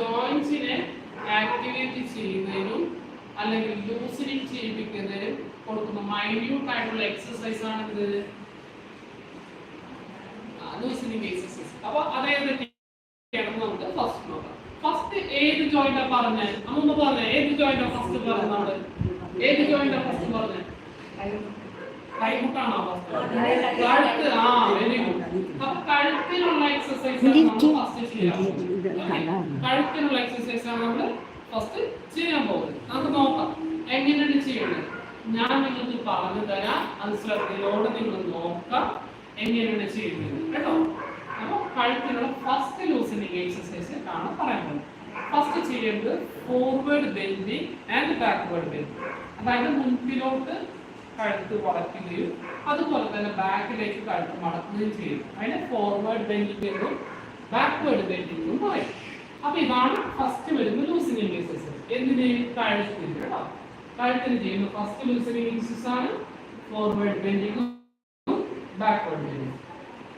ജോയിന്റ്സിനെ activate ചെയ്യുന്നതിനും അല്ലെങ്കിൽ ലൂസിനിങ് ചെയ്യിപ്പിക്കുന്നതിനും കൊടുക്കുന്ന മൈന്യൂട്ട് ആയിട്ടുള്ള എക്സസൈസ് ആണ് ഇത് ലൂസിനിങ് എക്സസൈസ് അപ്പൊ അതേതൊക്കെയാണ് നമുക്ക് ഫസ്റ്റ് നോക്കാം. ഫസ്റ്റ് ഏത് ജോയിന്റാ പറഞ്ഞേ? അമ്മ പറഞ്ഞേ ഏത് ജോയിന്റാ ഫസ്റ്റ് പറഞ്ഞത് ഏത് ജോയിന്റാ ഫസ്റ്റ് പറഞ്ഞേ? കൈമുട്ടാണോ ഫസ്റ്റ് കഴുത്ത് ആ വെരി ഗുഡ് അപ്പൊ കഴുത്തിനുള്ള എക്സസൈസ് ആണ് നമ്മൾ ഫസ്റ്റ് ചെയ്യാൻ പോകുന്നത്. കഴുത്തിനുള്ള എക്സസൈസ് ആണ് നമ്മൾ ഫസ്റ്റ് ചെയ്യാൻ പോകുന്നത്. നമുക്ക് നോക്കാം. എങ്ങനെയാണ് ചെയ്യുന്നത് ഞാൻ നിങ്ങൾക്ക് പറഞ്ഞു തരാം. അത് ശ്രദ്ധയോടെ നിങ്ങൾ നോക്കാം. എങ്ങനെയാണ് ചെയ്യുന്നത് കേട്ടോ? അപ്പൊ കഴുത്തിനുള്ള ഫസ്റ്റ് ലൂസിനിങ് എക്സസൈസ് ആണ് പറയുന്നത്. ഫസ്റ്റ് ചെയ്യേണ്ടത് forward bending and backward bending അതായത് മുൻപിലോട്ട് കഴുത്ത് വളയ്ക്കുകയും അതുപോലെ തന്നെ ബാക്കിലേക്ക് കഴുത്ത് മടക്കുകയും ചെയ്യും. അതിനെ ഫോർവേഡ് ബെൻഡിങ് എന്നും ബാക്ക്വേർഡ് ബെൻഡിങ് എന്നും പറയും. അപ്പൊ ഇതാണ് ഫസ്റ്റ് വരുന്ന ലൂസിനിങ് ഇൻഡിസസ് എന്തിന്? കഴുത്തിന് കഴുത്തിന് ചെയ്യുന്ന ഫസ്റ്റ് ലൂസിനിങ് ഇൻഡിസസ് ആണ് ഫോർവേഡ് ബെൻഡിങ്ങും ബാക്ക്വേർഡ് ബെൻഡിങ്ങും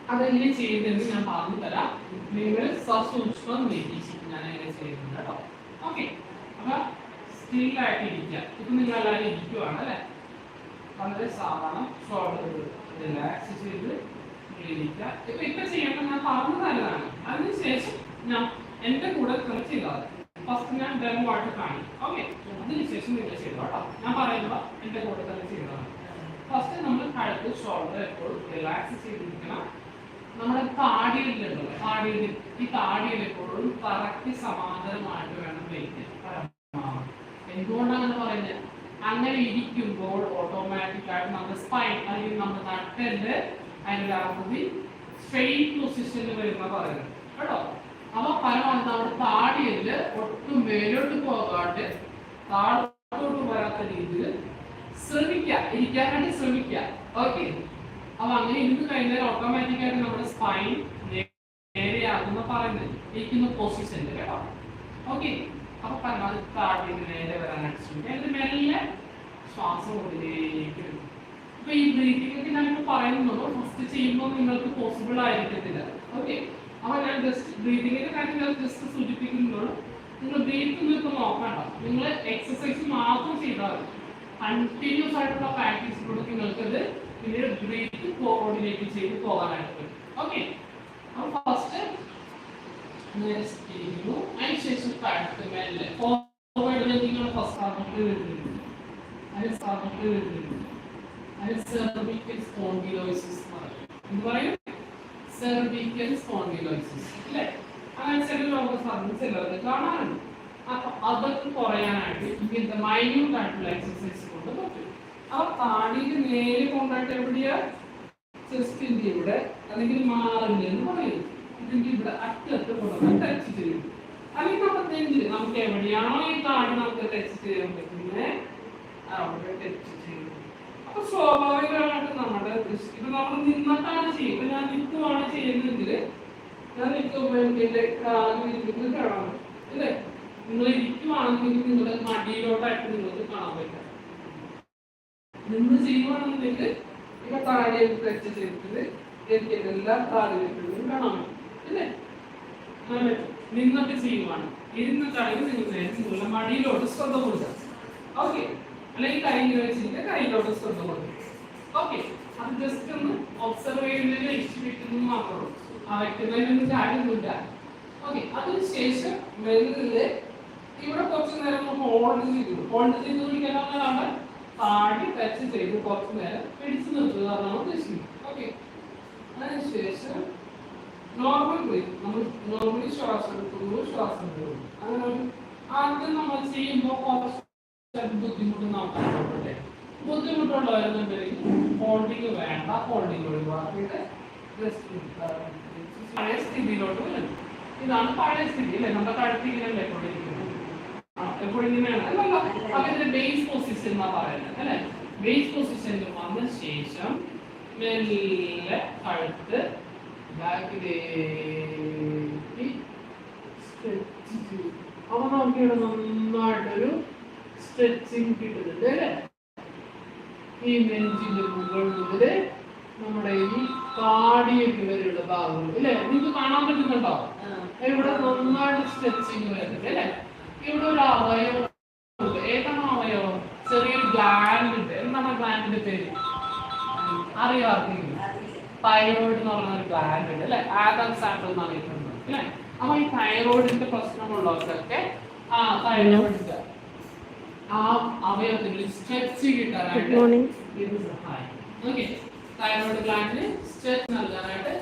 അതെങ്ങനെ ചെയ്യുന്നതെന്ന് ഞാൻ പറഞ്ഞു തരാം നിങ്ങൾ സസൂക്ഷ്മം നിരീക്ഷിക്കും ഞാൻ അങ്ങനെ ചെയ്യുന്നത് കേട്ടോ ഓക്കെ അപ്പൊ സ്റ്റിൽ ആയിട്ട് ഇരിക്കുക ഇപ്പൊ നിങ്ങൾ എല്ലാവരും ഇരിക്കുവാണ് അല്ലെ? വളരെ സാധാരണ സ്വാഭാവിക റിലാക്സ് ചെയ്ത് ഇരിക്കുക ഇപ്പൊ ഇപ്പൊ ചെയ്യട്ടെ ഞാൻ പറഞ്ഞു തരുന്നതാണ് അതിനുശേഷം ഞാൻ എന്റെ കൂടെ കുറച്ച് ചെയ്താൽ ഫസ്റ്റ് ഞാൻ ഡെമോ വാട്ടർ കാണിക്കും. ഓക്കെ അതിനുശേഷം നിങ്ങൾ ചെയ്തോട്ടോ ഞാൻ പറയുമ്പോൾ എന്റെ കൂടെ തന്നെ ചെയ്തതാണ്. ഫസ്റ്റ് നമ്മൾ കഴുത്ത് ഷോൾഡർ എപ്പോഴും റിലാക്സ് ചെയ്തിരിക്കണം. നമ്മുടെ താടിയിലുണ്ടല്ലോ താടിയിൽ ഈ താടിയിൽ എപ്പോഴും കറക്റ്റ് സമാന്തരമായിട്ട് വേണം വെയിറ്റ്. എന്തുകൊണ്ടാണ് അങ്ങനെ പറയുന്നത്? അങ്ങനെ ഇരിക്കുമ്പോൾ ഓട്ടോമാറ്റിക് ആയിട്ട് നമ്മുടെ സ്പൈൻ അല്ലെങ്കിൽ നമ്മുടെ നട്ടൽ അതിന്റെ ആകൃതി സ്ട്രെയിറ്റ് പൊസിഷനിൽ വരുന്ന പറയുന്നത്. കേട്ടോ? അപ്പൊ പരമാവധി നമ്മുടെ താടിയൽ ഒട്ടും മേലോട്ട് പോകാണ്ട് താഴോട്ട് വരാത്ത രീതിയിൽ ശ്രമിക്കുക. ഇരിക്കാനായിട്ട് ശ്രമിക്കുക. ഓക്കെ അപ്പൊ അങ്ങനെ ഇരുന്ന് കഴിഞ്ഞാൽ ഓട്ടോമാറ്റിക് ആയിട്ട് നമ്മുടെ സ്പൈൻ നേരെയാകുന്ന പറയുന്നത്. ഇരിക്കുന്ന പൊസിഷനിൽ കേട്ടോ? ഓക്കെ അപ്പൊ പരമാവധി താഴേക്ക് നേരെ വരാനായിട്ട് ശ്രമിക്കുക എന്നിട്ട് മെല്ലെ ശ്വാസം ഉള്ളിലേക്ക്. അപ്പൊ ഈ ബ്രീത്തിങ് ഒക്കെ ഞാനിപ്പോ പറയുന്നുള്ളൂ. ഫസ്റ്റ് ചെയ്യുമ്പോൾ നിങ്ങൾക്ക് പോസിബിൾ ആയിരിക്കത്തില്ല. ഓക്കെ അപ്പൊ ഞാൻ ജസ്റ്റ് ബ്രീതിങ്ങിന്റെ കാര്യം ഞാൻ ജസ്റ്റ് സൂചിപ്പിക്കുന്നുള്ളൂ. നിങ്ങൾ ബ്രീത്ത് നിങ്ങൾക്ക് നോക്കണ്ട. നിങ്ങൾ എക്സസൈസ് മാത്രം ചെയ്താൽ മതി. കണ്ടിന്യൂസ് ആയിട്ടുള്ള പ്രാക്ടീസിലൂടെ നിങ്ങൾക്കത് പിന്നീട് ബ്രീത്ത് കോർഡിനേറ്റ് ചെയ്ത് പോകാനായിട്ട് പറ്റും. ഓക്കെ അപ്പൊ ഫസ്റ്റ് നേരെ ഇരിക്കുന്നു അതിനുശേഷം കഴുത്ത് മെല്ലെ ഫോർവേഡ് നിങ്ങൾ ഫസ്റ്റ് അങ്ങോട്ട് വരുന്നുണ്ട്. അതിന് സമയത്ത് വരുന്നുണ്ട്. അതിന് സെർവിക്കൽ സ്പോണ്ടിലോസിസ് എന്ന് പറയും. സെർവിക്കൽ സ്പോണ്ടിലോസിസ് അല്ലേ? അങ്ങനെ ചില രോഗസാധ്യത ചിലർക്ക് കാണാറുണ്ട്. അപ്പൊ അതൊക്കെ കുറയാനായിട്ട് ഇങ്ങനത്തെ മൈന്യൂട്ട് ആയിട്ടുള്ള എക്സസൈസ് കൊണ്ട് പറ്റും. അപ്പൊ താടിയിൽ നേരെ കൊണ്ടായിട്ട് എവിടെയാ? ചെസ്റ്റിന്റെ ഇവിടെ. അല്ലെങ്കിൽ മാറില്ല എന്ന് ഇതിന്റെ ഇവിടെ അറ്റത്ത് കൊണ്ടുവന്ന് ടച്ച് ചെയ്യും അല്ലെങ്കിൽ നമ്മുടെ നെഞ്ചിൽ നമുക്ക് എവിടെയാണോ ഈ കാർഡ് നമുക്ക് ടച്ച് ചെയ്യാൻ പറ്റുന്നത് അവിടെ ടച്ച് ചെയ്യും അപ്പൊ സ്വാഭാവികമായിട്ട് നമ്മുടെ ഇപ്പൊ നമ്മൾ നിന്നിട്ടാണ് ചെയ്യുക. ഇപ്പൊ ഞാൻ നിൽക്കുവാണ് ചെയ്യുന്നതെങ്കിൽ ഞാൻ നിൽക്കുമ്പോൾ എനിക്ക് എന്റെ കാൽ ഇരിക്കുന്നത് കാണാൻ പറ്റും. അല്ലേ? നിങ്ങൾ ഇരിക്കുവാണെന്നുണ്ടെങ്കിൽ നിങ്ങളുടെ മടിയിലോട്ടായിട്ട് നിങ്ങൾക്ക് കാണാൻ പറ്റും. നിന്ന് ചെയ്യുവാണെന്നുണ്ടെങ്കിൽ ഇപ്പൊ താഴെ ടച്ച് ചെയ്തിട്ട് എനിക്ക് എല്ലാ താഴെയും കാണാൻ പറ്റും. അല്ലേ? അങ്ങനെ നിന്നൊക്കെ ചെയ്യുവാണ്. ഇരുന്നിട്ടാണെങ്കിൽ നിങ്ങൾ നേരെ നിങ്ങളുടെ ശ്രദ്ധ കൊടുക്കുക. ഓക്കെ അല്ലെങ്കിൽ കയ്യിൽ വെച്ചിട്ട് കയ്യിലോട്ട് ശ്രദ്ധ കൊടുക്കുക. ഓക്കെ അത് ജസ്റ്റ് ഒന്ന് ഒബ്സർവ് ചെയ്യുന്നതിന് ഇഷ്ടപ്പെട്ടെന്ന് മാത്രമേ ആ വെക്കുന്നതിനൊന്നും കാര്യമൊന്നുമില്ല ഓക്കെ അതിനുശേഷം മെല്ലെ ഇവിടെ കുറച്ച് നേരം ഹോൾഡ് ചെയ്തു. ഹോൾഡ് ചെയ്ത് പിടിക്കാനാണ് താടി ടച്ച് ചെയ്ത് കുറച്ച് നേരം പിടിച്ചു നിർത്തുക എന്നാണ് ഉദ്ദേശിക്കുന്നത്. ഓക്കെ അതിനുശേഷം നോർമൽ ബ്രീത്ത് നമ്മൾ നോർമലി ശ്വാസം എടുക്കുന്നു ശ്വാസം വിടുന്നു അങ്ങനെ ഒരു ആദ്യം നമ്മൾ ചെയ്യുമ്പോൾ കുറച്ച് ബുദ്ധിമുട്ട് നമുക്ക് അനുഭവപ്പെട്ടെ ബുദ്ധിമുട്ടുള്ളവരുന്നുണ്ടെങ്കിൽ ഹോൾഡിങ് വേണ്ട ഹോൾഡിങ് ഒഴിവാക്കിയിട്ട് പഴയ സ്ഥിതിയിലോട്ട് വരും. ഇതാണ് പഴയ സ്ഥിതി അല്ലേ? നമ്മുടെ കഴുത്ത് ഇങ്ങനെയല്ലേ കൊണ്ടിരിക്കുന്നത്? എപ്പോഴും ഇങ്ങനെയാണ്. അല്ലല്ല അതിന്റെ ബേസ് പൊസിഷൻ എന്നാ പറയുന്നത് അല്ലെ? ബേസ് പൊസിഷനിൽ വന്ന ശേഷം മെല്ലെ കഴുത്ത് ബാക്കിലേക്ക് സ്ട്രെച്ച് ചെയ്യും അപ്പൊ നമുക്കിവിടെ നന്നായിട്ടൊരു സ്ട്രെച്ചിങ് കിട്ടുന്നുണ്ട് അല്ലേ? ഈ നെഞ്ചിന്റെ മുകളിൽ നമ്മുടെ ഈ താടിയൊക്കെ വരെയുള്ള ഭാഗങ്ങൾ അല്ലേ? നിങ്ങൾക്ക് കാണാൻ പറ്റുന്നുണ്ടോ? ഇവിടെ നന്നായിട്ട് സ്ട്രെച്ചിങ് വരുന്നുണ്ട് അല്ലേ? ഇവിടെ ഒരു അവയവം. ഏതാണ് അവയവം? ചെറിയൊരു ഗ്ലാൻഡ് ഉണ്ട്. എന്താണ് ഗ്ലാൻഡിന്റെ പേര്? അറിയോ തൈറോയിഡ് എന്ന് പറയുന്ന ഒരു ഗ്ലാൻഡ് ഉണ്ട് അല്ലെ? ആദം ആപ്പിൾ എന്ന് അറിയപ്പെടുന്നത് അല്ലെ? അപ്പൊ ഈ തൈറോയിഡിന്റെ പ്രശ്നമുള്ളവർക്കൊക്കെ ആ തൈറോയിഡിന്റെ ആ അവയവത്തിൽ സ്ട്രെച്ച് കിട്ടാനായിട്ട്. ഇത് സഹായിക്കും ഓക്കെ തൈറോയിഡ് ഗ്ലാൻഡിന് സ്ട്രെച്ച് നൽകാനായിട്ട്